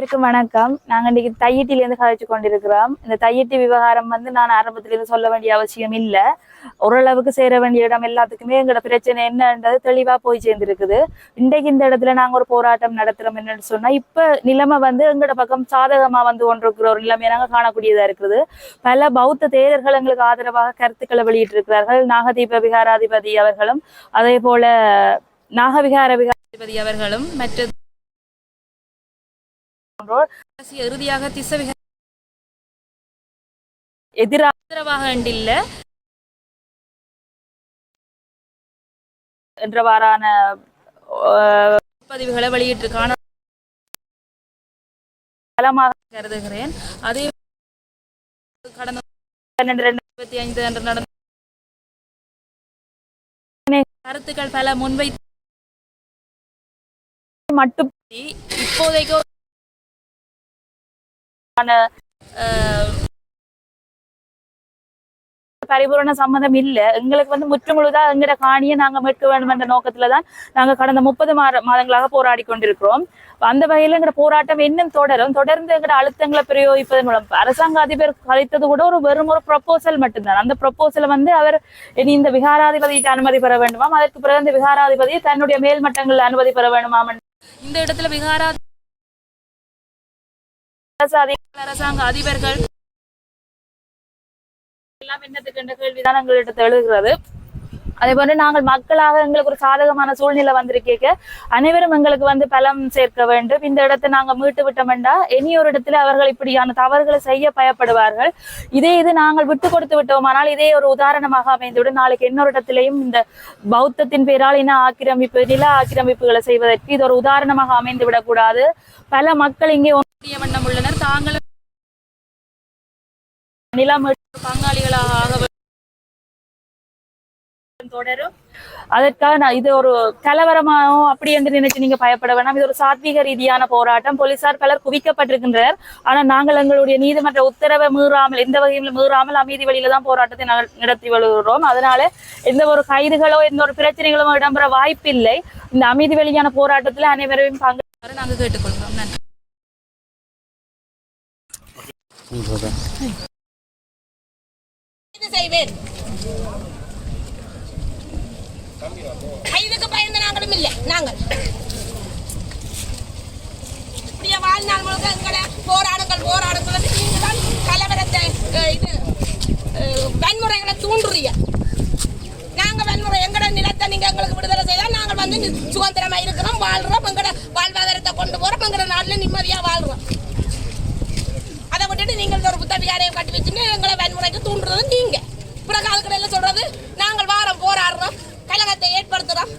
அனைவருக்கும் வணக்கம். நாங்க இன்னைக்கு தையட்டில இருந்து கொண்டிருக்கிறோம். இந்த தையட்டி விவகாரம் வந்து நான் ஆரம்பத்துல இருந்து சொல்ல வேண்டிய அவசியம் இல்ல. ஓரளவுக்கு சேர வேண்டிய இடம் எல்லாத்துக்குமே எங்களோட பிரச்சனை என்னன்றது தெளிவா போய் சேர்ந்துருக்குது. இன்றைக்கு இந்த இடத்துல நாங்க ஒரு போராட்டம் நடத்துறோம் என்னன்னு சொன்னா இப்ப நிலைமை வந்து எங்களோட பக்கம் சாதகமா வந்து கொண்டிருக்கிற ஒரு நிலைமையை நாங்க காணக்கூடியதா இருக்குது. பல பௌத்த தேரர்கள் எங்களுக்கு ஆதரவாக கருத்துக்களை வெளியிட்டிருக்கிறார்கள். நாகதீப விகாராதிபதி அவர்களும் அதே போல நாகவிகார விகாராதிபதி அவர்களும் மற்ற இறுதியாக திசவிக எதிராக இல்ல என்றவாறான பதிவுகளை வெளியிட்டு காண பலமாக கருதுகிறேன். அதே கடந்த பன்னெண்டு ஐந்து அன்று நடந்த கருத்துக்கள் பல முன்வை மட்டும் இப்போதைக்கு பரிபூரண சம்மதம் இல்ல. எங்களுக்கு வந்து முற்றுமுழுதா எங்கட காணியை நாங்க மீட்க வேண்டும் என்ற நோக்கத்துல தான் நாங்க கடந்த முப்பது மாத மாதங்களாக போராடி கொண்டிருக்கிறோம். அந்த வகையில எங்கட போராட்டம் இன்னும் தொடரும். தொடர்ந்து எங்கட அழுத்தங்களை பிரயோகிப்பதன் மூலம் அரசாங்க அதிபர் கழித்தது கூட ஒரு வெறும் ஒரு ப்ரொப்போசல் மட்டும்தான். அந்த ப்ரொபோசலை வந்து அவர் இனி இந்த விகாராதிபதியிட்ட அனுமதி பெற வேண்டுமாம். அதற்கு பிறகு இந்த விகாராதிபதியை தன்னுடைய மேல்மட்டங்களில் அனுமதி பெற வேண்டுமாம் இந்த இடத்துல விகாரா அரசாங்க அதிபர்கள். எல்லாம் என்னத்துக்கு என்ற கேள்விதான் எங்கள்கிட்ட எழுகிறது. அதே போன்று நாங்கள் மக்களாக எங்களுக்கு ஒரு சாதகமான சூழ்நிலை வந்திருக்கேக்க. அனைவரும் எங்களுக்கு வந்து பலம் சேர்க்க வேண்டும். இந்த இடத்தை நாங்கள் மீட்டு விட்டோம்டா இனி ஒரு இடத்துல அவர்கள் இப்படியான தவறுகளை செய்ய பயப்படுவார்கள். இதே இது நாங்கள் விட்டு கொடுத்து விட்டோமானால் இதே ஒரு உதாரணமாக அமைந்துவிடும். நாளைக்கு இன்னொரு இடத்திலையும் இந்த பௌத்தத்தின் பேரால் இன ஆக்கிரமிப்பு நில ஆக்கிரமிப்புகளை செய்வதற்கு இது ஒரு உதாரணமாக அமைந்து விடக்கூடாது பல மக்கள் இங்கே வண்ணம் உள்ளனர். தாங்களும் பங்காளிகளாக ஆக தொடரும். அதற்காக நான் இது ஒரு கலவரமாகவும் அப்படி என்று நினைச்சு நீங்க பயப்பட வேண்டாம் இது ஒரு சாத்வீக ரீதியான போராட்டம். போலீசார் பலர் குவிக்கப்பட்டிருக்கின்றனர். ஆனா நாங்கள் எங்களுடைய நீதிமன்ற உத்தரவை மீறாமல் எந்த வகையிலும் மீறாமல் அமைதி வழியில தான் போராட்டத்தை நாங்கள் நடத்தி வருகிறோம். அதனால எந்த ஒரு கைதுகளோ எந்த ஒரு பிரச்சனைகளோ இடம்பெற வாய்ப்பில்லை. இந்த அமைதி வழியான போராட்டத்துல அனைவரையும் பங்கு நாங்கள் கேட்டுக்கொள்கிறோம். நன்றி. செய்வேன் கைதுக்கு பயந்த நாங்களும் இல்லை நாங்கள். இப்படியே வாழ்நாள் முழுக்க எங்களை போராடுங்கள் போராடுங்கள் நீங்கள் தான் கலவரத்தை இது அஹ், வன்முறைகளை தூண்டுறீங்க. நாங்க வன்முறை எங்கட நிலத்தை நீங்க எங்களுக்கு விடுதலை செய்தால் நாங்கள் வந்து நி- சுதந்திரமா இருக்கிறோம் வாழ்கிறோம் எங்கட வாழ்வாதாரத்தை கொண்டு போறோம் எங்கட நாட்டுல நிம்மதியா வாழ்றோம். நீங்கள் கட்டி வச்சுன்னு எங்களை வன்முறைக்கு தூண்டுறது நீங்க. பிறகு அதுக்கு என்ன சொல்றது? நாங்கள் வாரம் போராடுறோம். கலகத்தை ஏற்படுத்துறோம்.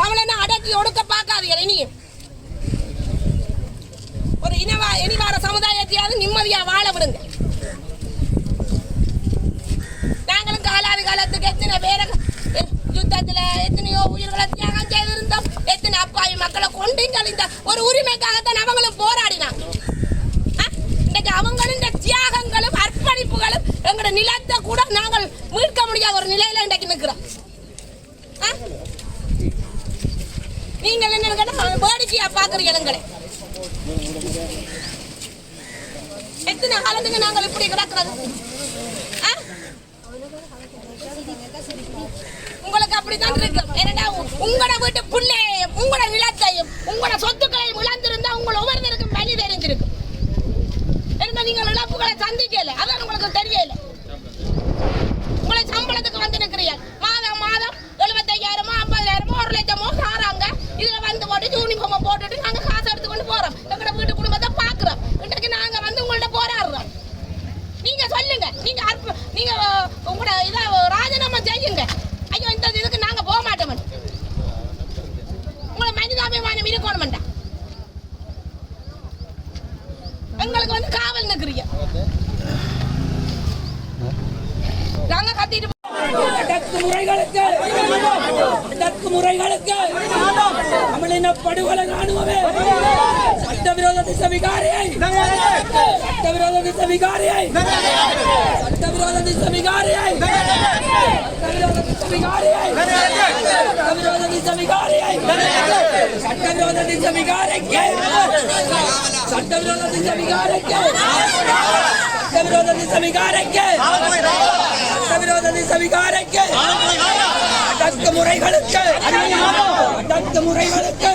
தமிழனை அடக்கி ஒடுக்க பார்க்காதீங்க இனியும் ஒரு இனவா இனிவார சமுதாயத்தையாவது நிம்மதியா வாழ விடுங்க. நாங்களும் காலாதி காலத்துக்கு எத்தனை பேரை யுத்தத்துல எத்தனையோ உயிர்களை தியாகம் செய்திருந்தோம். எத்தனை அப்பாவி மக்களை கொண்டு கழிந்த ஒரு உரிமைக்காகத்தான் அவங்களும் போராடினாங்க. இன்னைக்கு அவங்களும் இந்த தியாகங்களும் அர்ப்பணிப்புகளும் எங்களோட நிலத்தை கூட நாங்கள் மீட்க முடியாத ஒரு நிலையில இன்றைக்கு நிற்கிறோம். நீங்கள் என்ன கேட்டா வேடிக்கையா பாக்குறீங்க எங்களை. எத்தனை காலத்துக்கு நாங்கள் இப்படி கிடக்கிறது? ஆ? உங்களுக்கு அப்படித்தான் இருக்கும் என்னடா உங்களோட வீட்டு பிள்ளை உங்களோட சம்பளத்துக்கு மாதம் மாதம் எழுபத்தையாயிரமோ ஐம்பதாயிரமோ ஒரு லட்சமோ சாராங்க. இதுல வந்து போட்டு யூனிஃபார்மை போட்டுட்டு நாங்க காசு எடுத்துக்கொண்டு போறோம். எங்களோட வீட்டு குடும்பத்தை பாக்குறோம். இன்றைக்கு நாங்க வந்து உங்கள்ட்ட போராடுறோம். நீங்க சொல்லுங்க. நீங்க நீங்க உங்களோட இதை ராஜினாமா செய்யுங்க. ஐயோ இந்த இதுக்கு நாங்க போக மாட்டோம். உங்களை மனிதாபிமானம் இருக்கணும்டா. எங்களுக்கு வந்து காவல் நிற்கிறீங்க நாங்க கத்திட்டு அடக்குமுறைகளுக்கு தமிழின படுகொலை ராணுவமே சட்டவிரோத திச விகாரியை சட்டவிரோத திச விகாரியை சட்டவிரோத திச விகாரியை சட்டவிரோத திச விகாரியை சட்டவிரோத திச விகாரியை சட்டவிரோத திச விகாரிக்கு சட்டவிரோத திச விகாரிக்கு சட்டவிரோத திச சட்டவிரோத திசவிகாரைக்கு அடக்கு முறைகளுக்கு. அடக்கு முறைகளுக்கு.